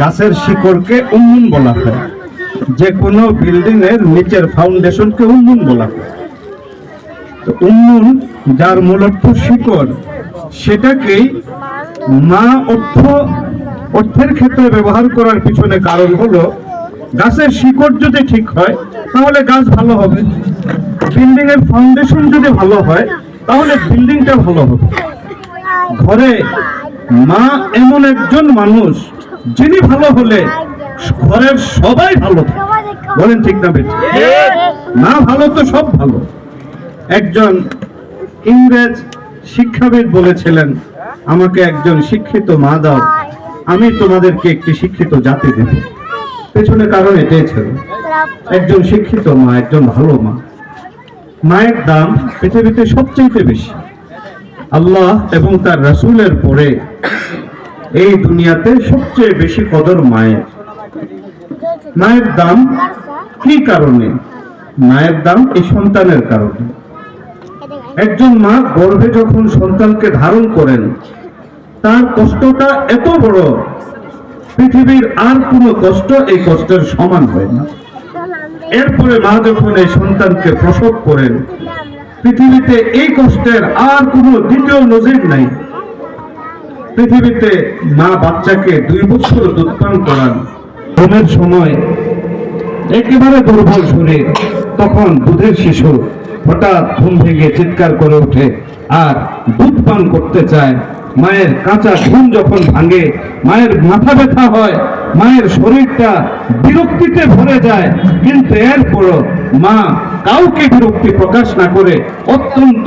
গাছের শিকড়কে উন্মুন বলা হয়। যে কোনো বিল্ডিং এর নিচের ফাউন্ডেশনকে উন্মুন বলা হয়। তো উন্মুন, যার মূল অর্থ শিকড়, সেটাকেই মা অর্থ, অর্থের ক্ষেত্রে ব্যবহার করার পিছনে কারণ হলো, গাছের শিকড় যদি ঠিক হয়, তাহলে গাছ ভালো হবে। বিল্ডিং এর ফাউন্ডেশন যদি ভালো হয়, তাহলে বিল্ডিংটা ভালো হবে। ঘরে মা এমন একজন মানুষ যিনি ভালো হলে ঘরের সবাই ভালো। বলেন ঠিক না? মা ভালো তো সব ভালো। একজন ইংরেজ শিক্ষাবিদ বলেছিলেন, আমাকে একজন শিক্ষিত মা দাও, আমি তোমাদেরকে একটি শিক্ষিত জাতি দেব। পেছনে কারণ এটাই ছিল। একজন শিক্ষিত মা, একজন ভালো মা। মায়ের দাম পৃথিবীতে সবচেয়ে বেশি। আল্লাহ এবং তার রাসূলের পরে এই দুনিয়াতে সবচেয়ে বেশি কদর মায়ের। মায়ের দাম কি কারণে? মায়ের দাম এই সন্তানের কারণে। একজন মা গর্ভে যখন সন্তানকে ধারণ করেন, তার কষ্টটা এত বড়, পৃথিবীর আর কোনো কষ্ট এই কষ্টের সমান হয় না। এরপরে মা যখন এই সন্তানকে প্রসব করেন, পৃথিবীতে এই কষ্টের আর কোনো দ্বিতীয় নজির নাই। পৃথিবীতে মা বাচ্চাকে দুই বছর দুধ পান করান। ঘুমের সময় একেবারে দুর্বল শরীর, তখন দুধের শিশু হঠাৎ ঘুম ভেঙে চিৎকার করে ওঠে আর দুধ পান করতে চায়। মায়ের কাঁচা ঘুম যখন ভাঙে, মায়ের মাথা ব্যথা হয়, মায়ের শরীরটা বিরক্তিতে ভরে যায়। কিন্তু এরপরও মা কাউকে বিরক্তি প্রকাশ না করে অত্যন্ত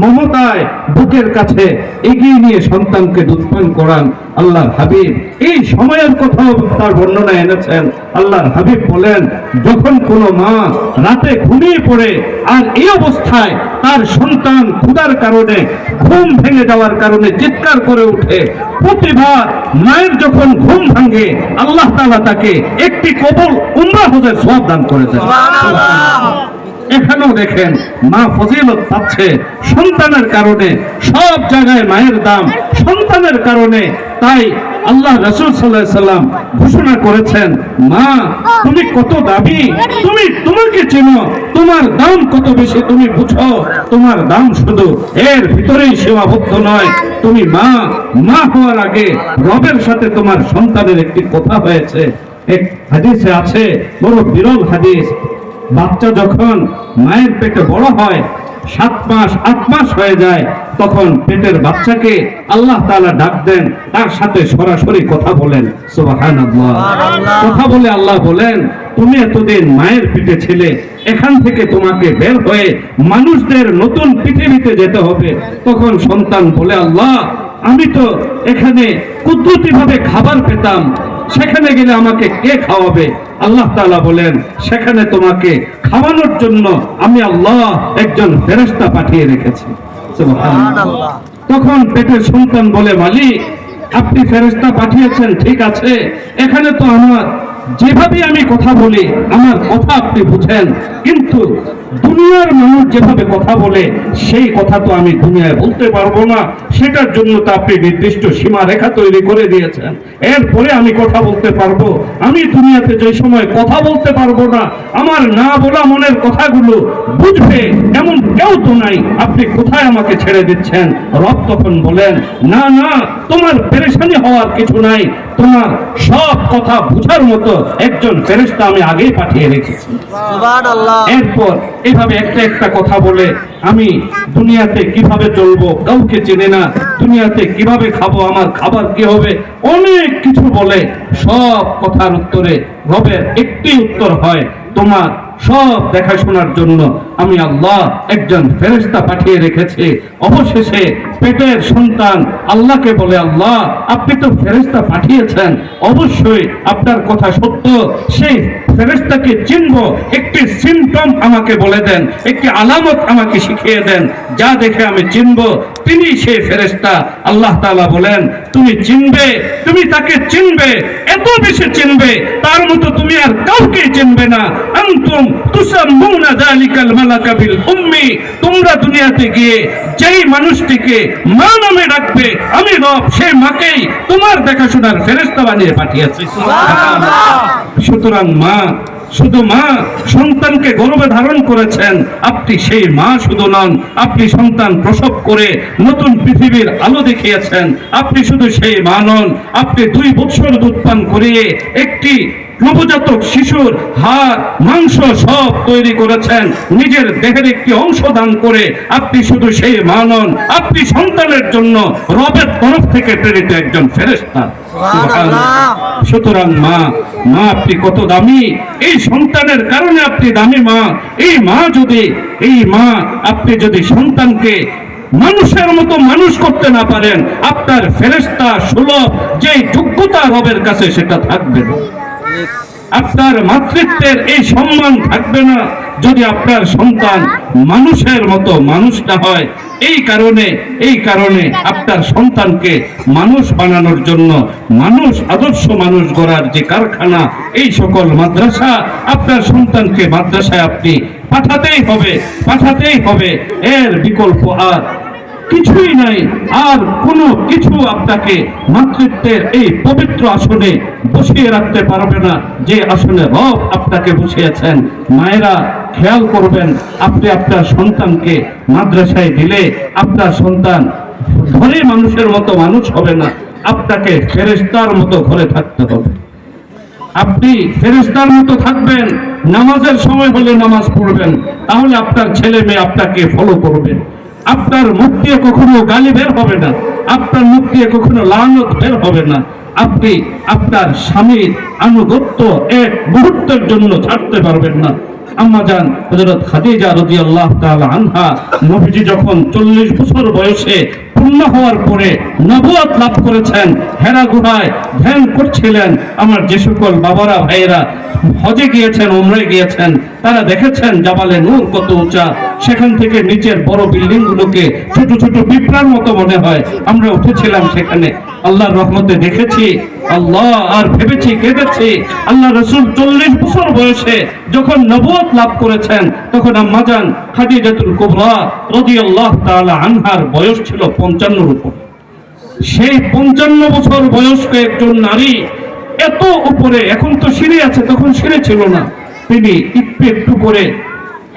মমতায় বুকের কাছে এগিয়ে নিয়ে সন্তানকে দুধ পান করান আল্লাহর হাবিব। এই সময়ের কথাও তার বর্ণনা এনেছেন। আল্লাহর হাবিব বলেন, যখন কোনো মা রাতে ঘুমিয়ে পড়ে আর এই অবস্থায় তার সন্তান ক্ষুধার কারণে, ঘুম ভেঙে যাওয়ার কারণে চিৎকার করে ওঠে, প্রতিবার মায়ের যখন ঘুম ভাঙে, আল্লাহ তাআলা তাকে একটি কবল উমরা হজের সব দান করে দেন। এখানেও দেখেন, মা ফজিলত পাচ্ছে সন্তানের কারণে, সব জায়গায় মায়ের দাম সন্তানের কারণে। তাই আল্লাহ রসুল সাল্লাহ সাল্লাম ঘোষণা করেছেন, মা, তুমি কত দাবি তুমি তোমাকে চেনো, তোমার দাম কত বেশি তুমি বুঝো? তোমার দাম শুধু এর ভিতরেই সীমাবদ্ধ নয়। তুমি মা মা হওয়ার আগে রবের সাথে তোমার সন্তানের একটি কথা হয়েছে। এক হাদিসে আছে, বড় বিরল হাদিস বাচ্চা যখন মায়ের পেটে বড় হয় সাত মাস আট মাস হয়ে যায় তখন পেটের বাচ্চাকে আল্লাহ তাআলা ডাক দেন তার সাথে সরাসরি কথা বলেন কথা বলে আল্লাহ বলেন তুমি এতদিন মায়ের পিঠে ছিলে এখান থেকে তোমাকে বের হয়ে মানুষদের নতুন পৃথিবীতে যেতে হবে। তখন সন্তান বলে আল্লাহ আমি তো এখানে কুদরতি ভাবে খাবার পেতাম সেখানে গেলে আমাকে কে খাওয়াবে? আল্লাহ তালা বলেন, সেখানে তোমাকে খাওয়ানোর জন্য আমি আল্লাহ একজন ফেরেশতা পাঠিয়ে রেখেছি। তখন পেটের সন্তান বলে, মালিক, আপনি ফেরেশতা পাঠিয়েছেন, ঠিক আছে। এখানে তো আমার যেভাবে আমি কথা বলি, আমার কথা আপনি বুঝেন। কিন্তু দুনিয়ার মানুষ যেভাবে কথা বলে সেই কথা তো আমি দুনিয়ায় বলতে পারব না। সেটার জন্য তো আপনি নির্দিষ্ট সীমা রেখা তৈরি করে দিয়েছেন। এরপরে আমি কথা বলতে পারব। আমি দুনিয়াতে যে সময় কথা বলতে পারব না আমার না বলা মনের কথাগুলো বুঝবে এমন কেউ তো নাই। আপনি কোথায় আমাকে ছেড়ে দিচ্ছেন? রব তখন বলেন না না তোমার পেরেশানি হওয়ার কিছু নাই। তোমার সব কথা বুঝার মতো একজন ফেরেশতা আমি আগেই পাঠিয়ে রেখেছি। এরপর এভাবে একটা একটা কথা বলে আমি দুনিয়াতে কীভাবে চলবো? কাউকে চেনে না। দুনিয়াতে কীভাবে খাব? আমার খাবার কি হবে? অনেক কিছু বলে। সব কথার উত্তরে রবের একটি উত্তর হয়, তোমার সব দেখাশোনার জন্য আমি আল্লাহ একজন ফেরেশতা পাঠিয়ে রেখেছি। অবশেষে পেটের সন্তান আল্লাহকে বলে, আল্লাহ, আপনি তো ফেরেস্তা পাঠিয়েছেন। অবশ্যই আপনার কথা সত্য। সেই ফেরেশতাকে চিনব। একটি সিমটম আমাকে বলে দেন, একটি আলামত আমাকে শিখিয়ে দেন। যা দেখে আমি চিনব। তিনি সেই ফেরেশতা। আল্লাহ তাআলা বলেন তুমি চিনবে তুমি তাকে চিনবে এত বেশি চিনবে তার মতো তুমি আর কাউকে চিনবে না। আনতুম তুসাম্মুনা যালিকাল মালাকা বিল উম্মি। তোমরা দুনিয়াতে গিয়ে যেই মানুষটিকে মা নামে ডাকবে আমি রব সেই মাকেই তোমার দেখাশোনার ফেরেশতা বানিয়ে পাঠিয়েছি। সুতরাং মা শুধু মা সন্তানকে গর্ভে ধারণ করেছেন, আপনি সেই মা শুধু নন, আপনি সন্তান প্রসব করে নতুন পৃথিবীর আলো দেখিয়েছেন, আপনি শুধু সেই মা নন, আপনি দুই বছর দুধ পান করিয়ে একটি নবজাতক শিশুর হাড়, মাংস সব তৈরি করেছেন, নিজের দেহের একটি অংশ দান করে আপনি শুধু সেই মা নন, আপনি সন্তানের জন্য রবের তরফ থেকে প্রেরিত একজন ফেরেস্তা সুতরাং মা মা আপনি কত দামি? এই সন্তানের কারণে আপনি দামি মা। এই মা যদি, এই মা আপনি যদি সন্তানকে মানুষের মতো মানুষ করতে না পারেন, আপনার ফেরেস্তা সুলভ যে যোগ্যতা রবের কাছে সেটা থাকবে না। আপনার মাতৃত্বের এই সম্মান থাকবে না। যদি আপনার সন্তান মানুষের মতো মানুষ না হয় এই কারণে এই কারণে আপনার সন্তানকে মানুষ বানানোর জন্য, মানুষ, আদর্শ মানুষ গড়ার যে কারখানা, এই সকল মাদ্রাসা আপনার সন্তানকে মাদ্রাসায় আপনি পাঠাতেই হবে পাঠাতেই হবে। এর বিকল্প আর কিছুই নাই। আর কোনো কিছু আপনাকে মাতৃত্বের এই পবিত্র আসনে বসিয়ে রাখতে পারবে না। যে আসনে রব আপনাকে বসিয়েছেন, মায়েরা খেয়াল করবেন, আপনি আপনার সন্তানকে মাদ্রাসায় দিলে আপনার সন্তান ধরে মানুষের মতো মানুষ হবে না, আপনাকে ফেরেস্তার মতো ঘরে থাকতে হবে। আপনি ফেরেস্তার মতো থাকবেন, নামাজের সময় হলে নামাজ পড়বেন, তাহলে আপনার ছেলে মেয়ে আপনাকে ফলো করবে। আপনার মুখ দিয়ে কখনো গালি বের হবে না, আপনার মুখ দিয়ে কখনো লানত বের হবে না। আপনি আপনার স্বামীর আনুগত্য এক মুহূর্তের জন্য ছাড়তে পারবেন না। আম্মা যান হযরত খাদিজা রাদিয়াল্লাহু তাআলা আনহা, নবীজি যখন 40 বছর বয়সে পূর্ণ হওয়ার পরে নবুয়ত লাভ করেছেন হেরা গুহায় ধ্যান করছিলেন, আমার যে সকল বাবারা, ভাইয়েরা হজে গিয়েছেন উমরে গিয়েছেন, তারা দেখেছেন জাবালে নূর কত উঁচা, সেখান থেকে নিচের বড় বিল্ডিং গুলোকে ছোট ছোট পিঁপড়ার মতো মনে হয়, আমরা উঠেছিলাম সেখানে। আল্লাহর রহমতে দেখেছি আল্লাহ, আর ভেবেছি, কেঁদেছি। আল্লাহ রসুল চল্লিশ বছর বয়সে যখন নবুয়ত লাভ করেছেন, তখন আম্মাজান খাদিজাতুল কুবরা রাদিয়াল্লাহু তাআলা আনহার বয়স ছিল পঞ্চান্নর উপর। সেই পঞ্চান্ন বছর বয়স্ক একজন নারী এত উপরে, এখন তো সিঁড়ি আছে, তখন সিঁড়ি ছিল না। তিনি একটু একটু করে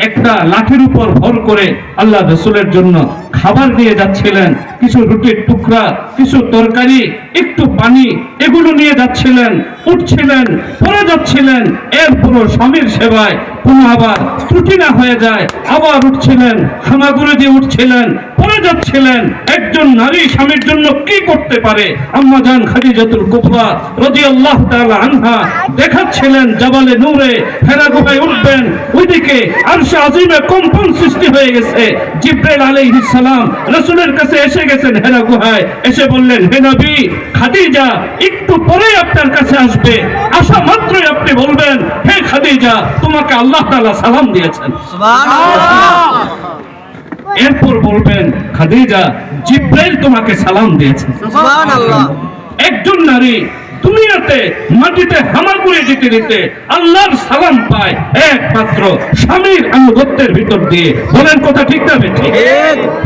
একটা লাঠির উপর ভর করে আল্লাহ রসুলের জন্য খাবার দিয়ে যাচ্ছিলেন। কিছু রুটির টুকরা, কিছু তরকারি, একটু পানি, এগুলো নিয়ে যাচ্ছিলেন, উঠছিলেন পরে যাচ্ছিলেন। এরপর স্বামীর সেবায় কোনো আবার ত্রুটি না হয়ে যায়, আবার উঠছিলেন হামাগুড়ি দিয়ে উঠছিলেন পরে যাচ্ছিলেন। একজন নারী স্বামীর জন্য কি করতে পারে? আম্মা জান খাদিজাতুল কুবরা রাদিয়াল্লাহু তাআলা আনহা দেখাচ্ছিলেন জাবালে নূরে হেরা গুহায় উঠবেন। ওইদিকে আরশে আজিমে কম্পন সৃষ্টি হয়ে গেছে। জিব্রাইল আলাইহিস সালাম রাসূলের কাছে এসে গেছেন হেরা গুহায় এসে বললেন হে নবী খাদিজা একটু পরে আপনার কাছে আসবে। আসা মাত্রই আপনি বলবেন হে খাদিজা তোমাকে আল্লাহ তাআলা সালাম দিয়েছেন। এরপর বলবেন খাদিজা জিব্রাইল তোমাকে সালাম দিয়েছে। সুবহানাল্লাহ। একজন নারী দুনিয়াতে মাটিতে হামাগুড়ি দিতে দিতে আল্লাহর সালাম পায় একমাত্র স্বামীর আনুগত্যের ভিতর দিয়ে। বলেন কথা ঠিক না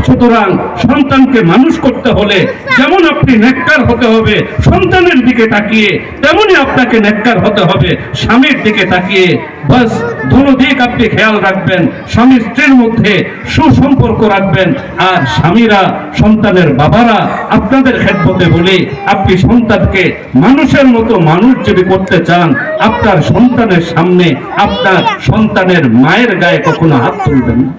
সুতরাং সন্তানকে মানুষ করতে হলে যেমন আপনি নেককার হতে হবে সন্তানের দিকে তাকিয়ে তেমনি আপনাকে নেককার হতে হবে স্বামীর দিকে তাকিয়ে। বাস দুনো দিক আপনি খেয়াল রাখবেন স্বামী স্ত্রীর মধ্যে সুসম্পর্ক রাখবেন আর স্বামীরা সন্তানের বাবারা আপনাদের খেদমতে বলি আপনি সন্তানকে মানুষের মতো মানুষ যদি করতে চান, আপনার সন্তানের সামনে আপনার সন্তানের মায়ের গায়ে কখনো হাত তুলবেন না।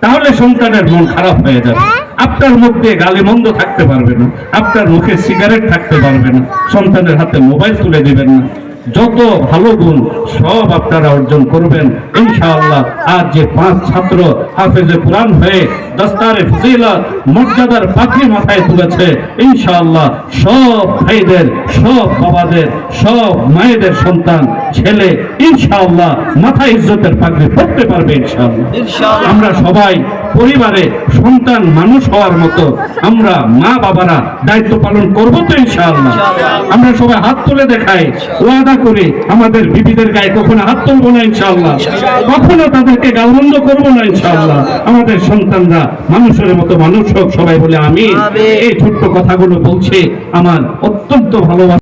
তাহলে সন্তানের মন খারাপ হয়ে যাবে। আপনার মধ্যে গালি মন্দ থাকতে পারবে না। আপনার মুখে সিগারেট থাকতে পারবে না। সন্তানের হাতে মোবাইল তুলে দেবেন না। যত ভালো গুণ সব আপনারা অর্জন করবেন। ইনশাআল্লাহ আজ যে পাঁচ ছাত্র হাফেজে কোরআন হয়ে দস্তারে ফজিলত মর্যাদার পাখি মাথায় তুলেছে ইনশাআল্লাহ সব ভাইদের সব বাবাদের সব মায়েদের সন্তান ছেলে ইনশাআল্লাহ মাথায় ইজ্জতের পাখি পড়তে পারবে ইনশাআল্লাহ। ইনশাআল্লাহ। আমরা সবাই পরিবারে সন্তান মানুষ হওয়ার মতো আমরা মা বাবারা দায়িত্ব পালন করব তো ইনশাআল্লাহ। আমরা সবাই হাত তুলে দেখাই ওয়াদা করি আমাদের বিবিদের গায়ে কখনো হাত তুলবো না ইনশাআল্লাহ। কখনো তাদেরকে গালমন্দ করব না ইনশাআল্লাহ। আমাদের সন্তানরা মানুষের মতো মানুষ হোক সবাই বলে আমি এই ছোট্ট কথাগুলো বলছে আমার অত্যন্ত ভালোবাসা।